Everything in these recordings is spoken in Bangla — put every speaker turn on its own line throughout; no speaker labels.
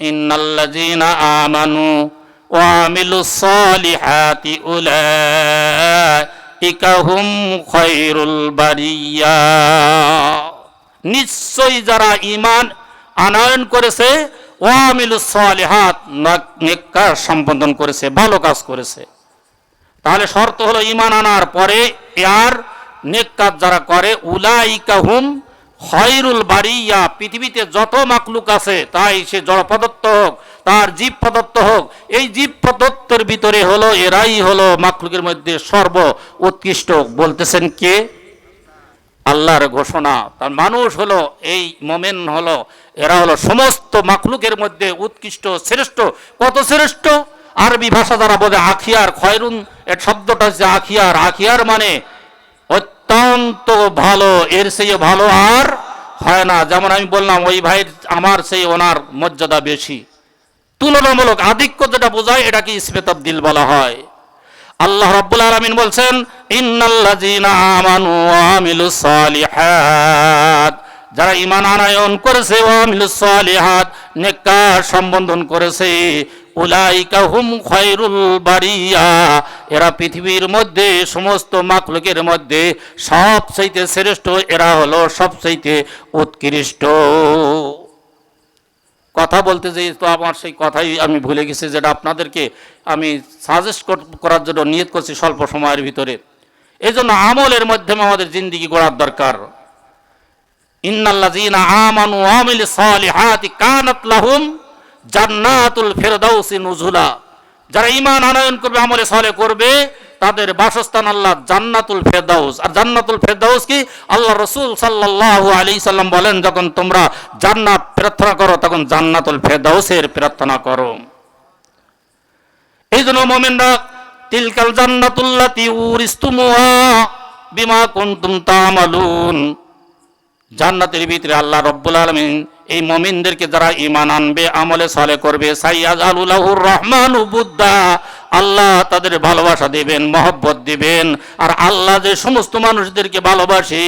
ইন্নাল্লাযীনা আমানু ওয়া আমিলুস সালিহাতি উলাইকা হুম খায়রুল বারিয়া। নিশ্চয়ই যারা ইমান আনয়ন করেছে, ওয়া আমিলুস সালিহাত নেককার সম্পাদন করেছে, ভালো কাজ করেছে। তাহলে শর্ত হলো ইমান আনার পরে আর নেক কাজ যারা করে, উলাইকা হুম খয়রুল বাড়িয়া পৃথিবীতে যত মাকলুক আছে, তাই সে জড় পদার্থ হোক, তার জীব পদার্থ হোক, এই জীব পদার্থের ভিতরে হলো, এরাই হলো মাকলুকের মধ্যে সর্ব উৎকৃষ্ট বলতেছেন কে? আল্লাহর ঘোষণা। তার মানুষ হলো, এই মোমেন হলো, এরা হলো সমস্ত মাকলুকের মধ্যে উৎকৃষ্ট, শ্রেষ্ঠ। কত শ্রেষ্ঠ? আরবি ভাষা দ্বারা বোধে আখিয়ার, খয়রুন এর শব্দটা হচ্ছে আখিয়ার। আখিয়ার মানে অত্যন্ত ভালো, এর সেই ভালো আর হয় না। যেমন আমি বললাম, ওই ভাইয়ের আমার সেই ওনার মর্যাদা বেশি। তুলনামূলক আধিক্য যেটা বোঝায়, এটাকে ইসমেতাব বলা হয়। আল্লাহ রাব্বুল আলামিন বলছেন, ইন্নাল্লাযীনা আমানু ওয়া আমিলুস সালিহাত। যারা ঈমান আনয়ন করেছে ওয়া আমিলুস সালিহাত, নেককার সম্বোধন করেছে। উলাইকা হুম খায়রুল বারিয়া। এরা পৃথিবীর মধ্যে, সমস্ত মাখলুকের মধ্যে সবচাইতে শ্রেষ্ঠ এরা হলো সবচাইতে উৎকৃষ্ট। কথা বলতে যে তো আমার সেই কথাই আমি ভুলে গেছি, যেটা আপনাদেরকে আমি সাজেস্ট করার জন্য নিয়ত করছি স্বল্প সময়ের ভিতরে। এই জন্য আমলের মাধ্যমে আমাদের জিন্দিগি গড়ার দরকার। ইন্নাল্লাযীনা আমানু জান্নাতুল ফেরদাউসি নুজুলা। যারা ইমান আনয়ন করবে, আমলে সালে করবে, তাদের বাসস্থান আল্লাহ জান্নাতুল ফেরদাউস। আর জান্নাতুল ফেরদাউস কি? আল্লাহ রসুল সাল্লাল্লাহু আলাইহি সাল্লাম বলেন, যখন তোমরা জান্নাত প্রার্থনা করো, তখন জান্নাতুল ফেরদাউসের প্রার্থনা করো। এই জন্য মোমেনরা, তিলকাল জান্নাতুল্লাতি উরিস্তুমুহা বিমা কুনতুম তামালুন। জান্নাতের ভিতরে আল্লাহ রব্বুল আলমিন এই মমিনদেরকে যারা ইমান আনবে, আমলে সলে করবে সাইয়াজ আলুল্লাহুর রহমান আল্লাহ তাদের ভালোবাসা দিবেন, মহব্বত দিবেন, আর আল্লাহ যে সমস্ত মানুষদেরকে ভালোবাসি,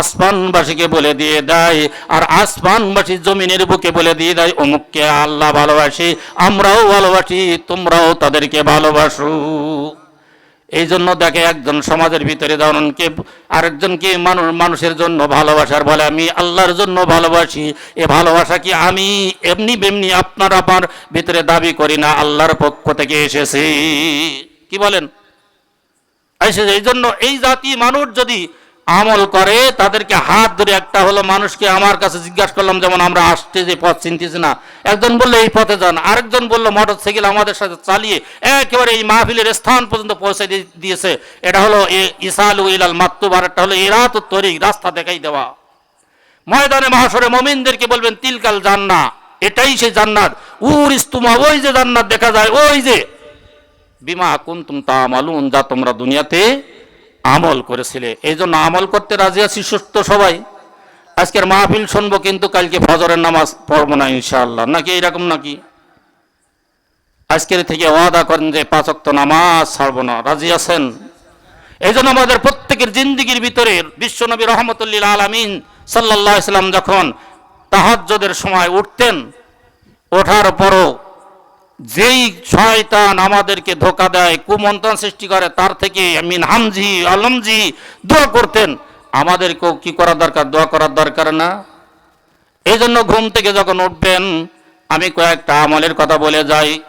আসমানবাসীকে বলে দিয়ে দেয়, আর আসমানবাসী জমিনের বুকে বলে দিয়ে দেয়, অমুককে আল্লাহ ভালোবাসি, আমরাও ভালোবাসি, তোমরাও তাদেরকে ভালোবাসো। এই জন্য দেখে একজন সমাজের ভিতরে ধরনকে আরেকজনকে মানুষ মানুষের জন্য ভালোবাসার বলে, আমি আল্লাহর জন্য ভালোবাসি, এ ভালোবাসা কি আমি? এমনি বেমনি আপনার আমার ভিতরে দাবি করি না, আল্লাহর পক্ষ থেকে এসেছি। কি বলেন? এসেছে এই জন্য এই জাতি মানুষ যদি আমল করে, তাদেরকে হাত ধরে একটা হলো মানুষকে আমার কাছে জিজ্ঞাসা করলাম, যেমন আমরা আসতে যে পথ চিনতেছি না। একজন বলল, এই পথে যান। আরেকজন বলল মোটর সাইকেল আমাদের সাথে চালিয়ে একেবারে এই মাহফিলের স্থান পর্যন্ত পৌঁছে দিয়েছে। এটা হলো ইসালু ইলাল মাত্তুব একটা হলো ইরাত তরিক, রাস্তা দেখাই দেওয়া। ময়দানে মহাসরে মমিনদেরকে বলবেন, তিলকাল জান্না এটাই সেই জান্নাত। উর ইস্তুমা ওই যে জান্নাত দেখা যায়, ওই যে। বিমা কুন্তুম তামালুন, যা তোমরা দুনিয়াতে আমল করেছিলে। এই জন্য আমল করতে রাজি আছি, সুস্থ সবাই। আজকের মাহফিল শুনব কিন্তু কালকে ফজরের নামাজ পড়ব না ইনশাআল্লাহ। নাকি এরকম নাকি? আজকের থেকে ওয়াদা করেন যে পাঁচক্ত নামাজ ছাড়বো না। রাজি আছেন? এই জন্য আমাদের প্রত্যেকের জিন্দিগির ভিতরে বিশ্বনবী রহমতুল্লিল আলমিন সাল্লাহ ইসলাম যখন তাহাজ্জদের সময় উঠতেন, ওঠার পরও যেই শয়তান আমাদেরকে ধোকা দেয় কুমন্তান সৃষ্টি করে, তার থেকে মিন হামজি, আলমজি দোয়া করতেন। আমাদেরকেও কি করা দরকার? দোয়া করার দরকার না। এই জন্য ঘুম থেকে যখন উঠবেন, আমি কয়েকটা আমলের কথা বলে যাই।